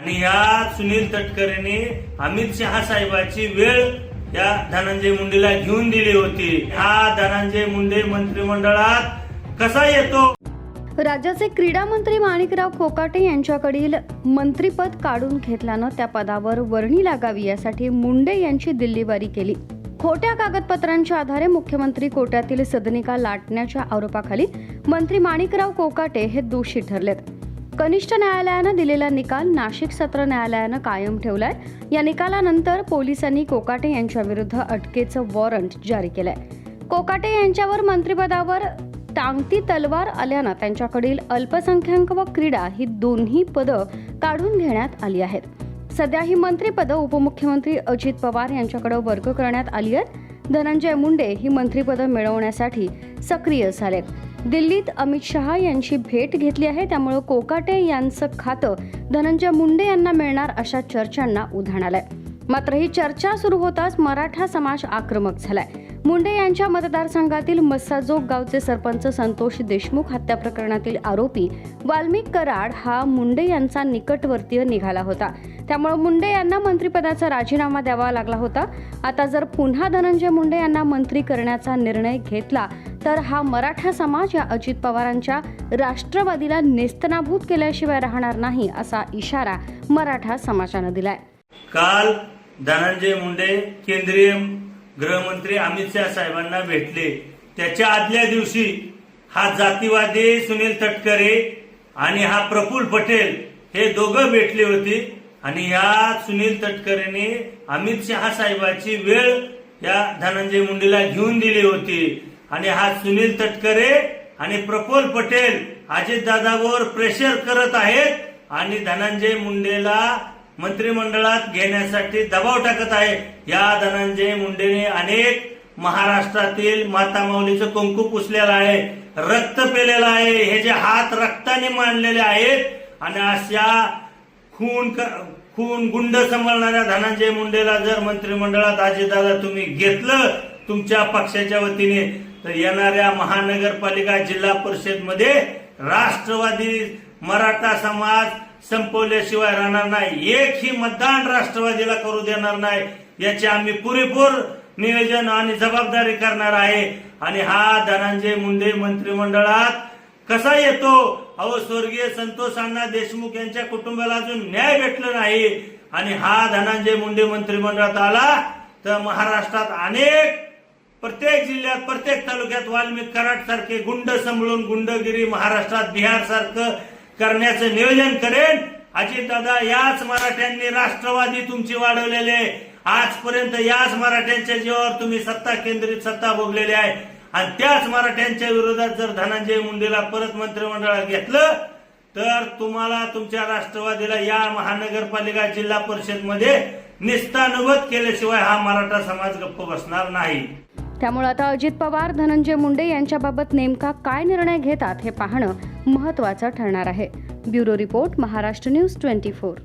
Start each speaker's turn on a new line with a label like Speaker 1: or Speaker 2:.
Speaker 1: आणि ह्या सुनील तटकरेने अमित शहा साहेबाची वेळ या धनंजय मुंडेला घेऊन दिली होती. हा धनंजय मुंडे मंत्रिमंडळात कसा येतो?
Speaker 2: राज्याचे क्रीडा मंत्री माणिकराव खोकाटे यांच्याकडील मंत्रीपद काढून घेतल्यानं त्या पदावर वर्णी लागावी यासाठी मुंडे यांची दिल्लीवारी केली. खोट्या कागदपत्रांच्या आधारे मुख्यमंत्री कोट्यातील सदनिका लाटण्याच्या आरोपाखाली मंत्री माणिकराव कोकाटे हे दोषी ठरलेत. कनिष्ठ न्यायालयानं दिलेला निकाल नाशिक सत्र न्यायालयानं कायम ठेवलाय. या निकालानंतर पोलिसांनी कोकाटे यांच्याविरुद्ध अटकेचं वॉरंट जारी केलंय. कोकाटे यांच्यावर मंत्रिपदावर टांगती तलवार आल्यानं त्यांच्याकडील अल्पसंख्याक व क्रीडा ही दोन्ही पदं काढून घेण्यात आली आहेत. सध्या ही मंत्रिपदं उपमुख्यमंत्री अजित पवार यांच्याकडे वर्ग करण्यात आली आहेत. धनंजय मुंडे ही मंत्रिपदं मिळवण्यासाठी सक्रिय झालेत. दिल्लीत अमित शहा यांची भेट घेतली आहे. त्यामुळे कोकाटे यांचं खातं धनंजय मुंडे यांना मिळणार अशा चर्चांना उधाण आलंय. मात्र ही चर्चा सुरू होताच मराठा समाज आक्रमक झालाय. मुंडे यांच्या मतदारसंघातील मस्साजोग गावचे सरपंच संतोष देशमुख हत्या प्रकरणातील आरोपी वाल्मिक कराड हा मुंडे यांचा निकटवर्तीय निघाला होता. त्यामुळे मुंडे यांना मंत्रिपदाचा राजीनामा द्यावा लागला होता. आता जर पुन्हा धनंजय मुंडे यांना मंत्री करण्याचा निर्णय घेतला तर हा मराठा समाज या अजित पवारांच्या राष्ट्रवादीला नेस्तनाभूत केल्याशिवाय राहणार नाही असा इशारा मराठा समाजानं दिलाय.
Speaker 1: काल धनंजय मुंडे केंद्रीय गृहमंत्री अमित शहा साहेबांना भेटले. त्याच्या आदल्या दिवशी हा जातीवादी सुनील तटकरे आणि हा प्रफुल्ल पटेल हे दोघं भेटले होते आणि या सुनील तटकरेने अमित शहा साहेबाची वेळ या धनंजय मुंडेला घेऊन दिली होती. आणि हा सुनील तटकरे आणि प्रफुल पटेल अजितदादावर प्रेशर करत आहेत आणि धनंजय मुंडेला मंत्रिमंडळात घेण्यासाठी दबाव टाकत आहे या धनंजय मुंडेने अनेक महाराष्ट्रातील माता माऊलीचं कुंकू पुसलेलं आहे रक्त पेलेलं आहे. हे जे हात रक्ताने मांडलेले आहेत आणि अशा खून क- खून गुंड सांभाळणाऱ्या धनंजय मुंडेला जर मंत्रिमंडळात अजितदादा तुम्ही घेतलं तुमच्या पक्षाच्या वतीने तर येणाऱ्या महानगरपालिका जिल्हा परिषदमध्ये राष्ट्रवादी मराठा समाज संपवल्याशिवाय राहणार नाही. एकही मतदान राष्ट्रवादीला करू देणार नाही. याची आम्ही पुरेपूर नियोजन आणि जबाबदारी करणार आहे. आणि हा धनंजय मुंडे मंत्रिमंडळात कसा येतो? अहो स्वर्गीय संतोष अण्णा देशमुख यांच्या कुटुंबाला अजून न्याय भेटला नाही. आणि हा धनंजय मुंडे मंत्रिमंडळात आला तर महाराष्ट्रात अनेक प्रत्येक जिल्ह्यात प्रत्येक तालुक्यात वाल्मिक कराड सारखे गुंड संभळून गुंडगिरी महाराष्ट्रात बिहार सारखं करण्याचं नियोजन करेन. अजितदादा याच मराठ्यांनी राष्ट्रवादी तुमची वाढवलेले आहे. आजपर्यंत याच मराठ्यांच्या जीवावर तुम्ही सत्ता केंद्रित सत्ता भोगलेली आहे. आणि त्याच मराठ्यांच्या विरोधात जर धनंजय मुंडेला परत मंत्रिमंडळात घेतलं तर तुम्हाला तुमच्या राष्ट्रवादीला या महानगरपालिका जिल्हा परिषदमध्ये निस्तानुगत केल्याशिवाय हा मराठा समाज गप्प बसणार नाही.
Speaker 2: त्यामुळे आता अजित पवार धनंजय मुंडे यांच्याबाबत नेमका काय निर्णय घेतात हे पाहणं महत्त्वाचं ठरणार आहे. Bureau report Maharashtra news twenty four.